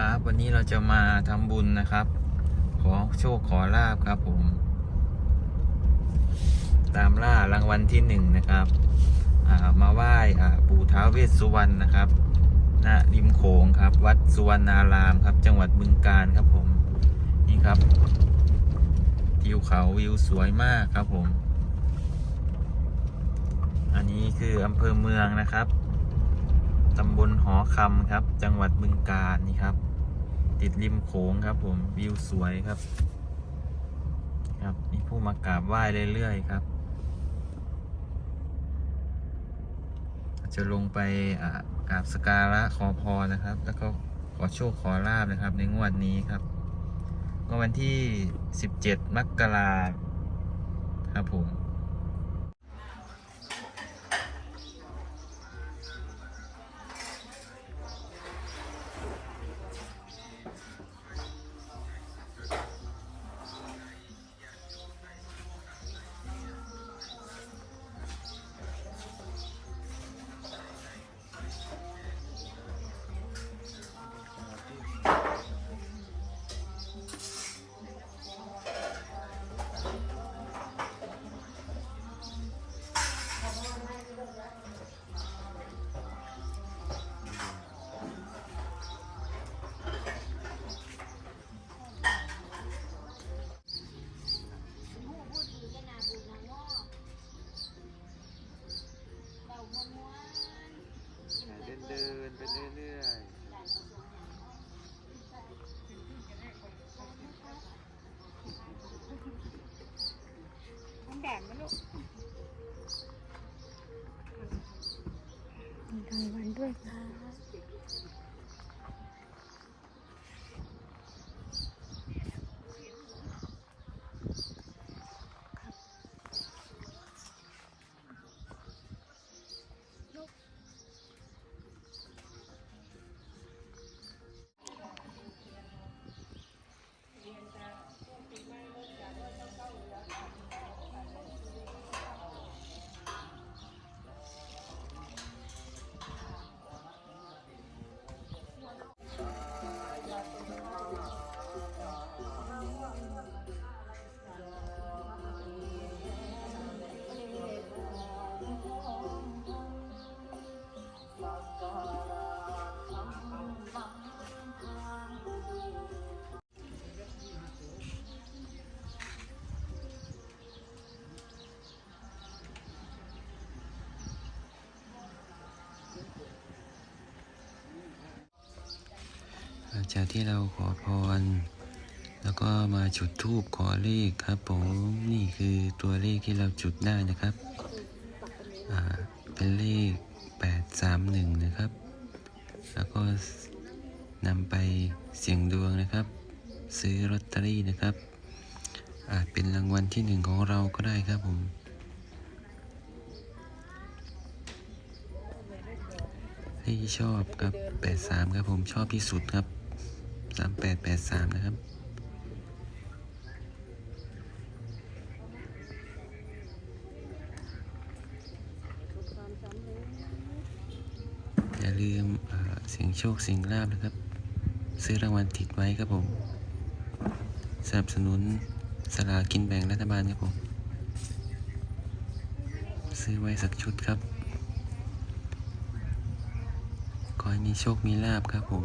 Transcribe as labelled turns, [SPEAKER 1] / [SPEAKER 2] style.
[SPEAKER 1] ครับ วันนี้เราจะมาทำบุญนะครับ ขอโชคขอลาบครับผม ตามล่ารางวัลที่หนึ่งนะครับมาไหว้ปู่ท้าวเวสสุวรรณนะครับณริมโขงครับ วัดสุวรรณารามครับ จังหวัดบึงกาฬครับผม นี่ครับทิวเขาวิวสวยมากครับผม อันนี้คืออำเภอเมืองนะครับ ตำบลหอคำครับ จังหวัดบึงกาฬนี่ครับ ติดริมโขงครับ ผมวิวสวยครับ ครับนี่ผู้มากราบไหว้เรื่อยๆครับ จะลงไปกราบสการะขอพรนะครับ แล้วก็ขอโชคขอลาบนะครับ ในงวดนี้ครับวันที่ 17 มกราครับผม
[SPEAKER 2] มันแดดไหมลูก
[SPEAKER 3] มีรางวัลด้วยค่ะ
[SPEAKER 1] จากที่เราขอพร แล้วก็มาจุดธูปขอเลขครับผมนี่คือตัวเลขที่เราจุดได้นะครับเป็นเลข 831 นะครับ แล้วก็นำไปเสี่ยงดวงนะครับ ซื้อลอตเตอรี่นะครับ อาจเป็นรางวัลที่หนึ่งของเราก็ได้ครับผมที่ชอบครับ 83 ครับผมชอบที่สุดครับ 3883นะครับ อย่าลืมเอ่อเสียงโชคเสียงลาบนะครับ ซื้อรางวัลติดไว้ครับผม สนับสนุนสลากินแบ่งรัฐบาลครับผม ซื้อไว้สักชุดครับ ขอให้มีโชคมีลาบครับผม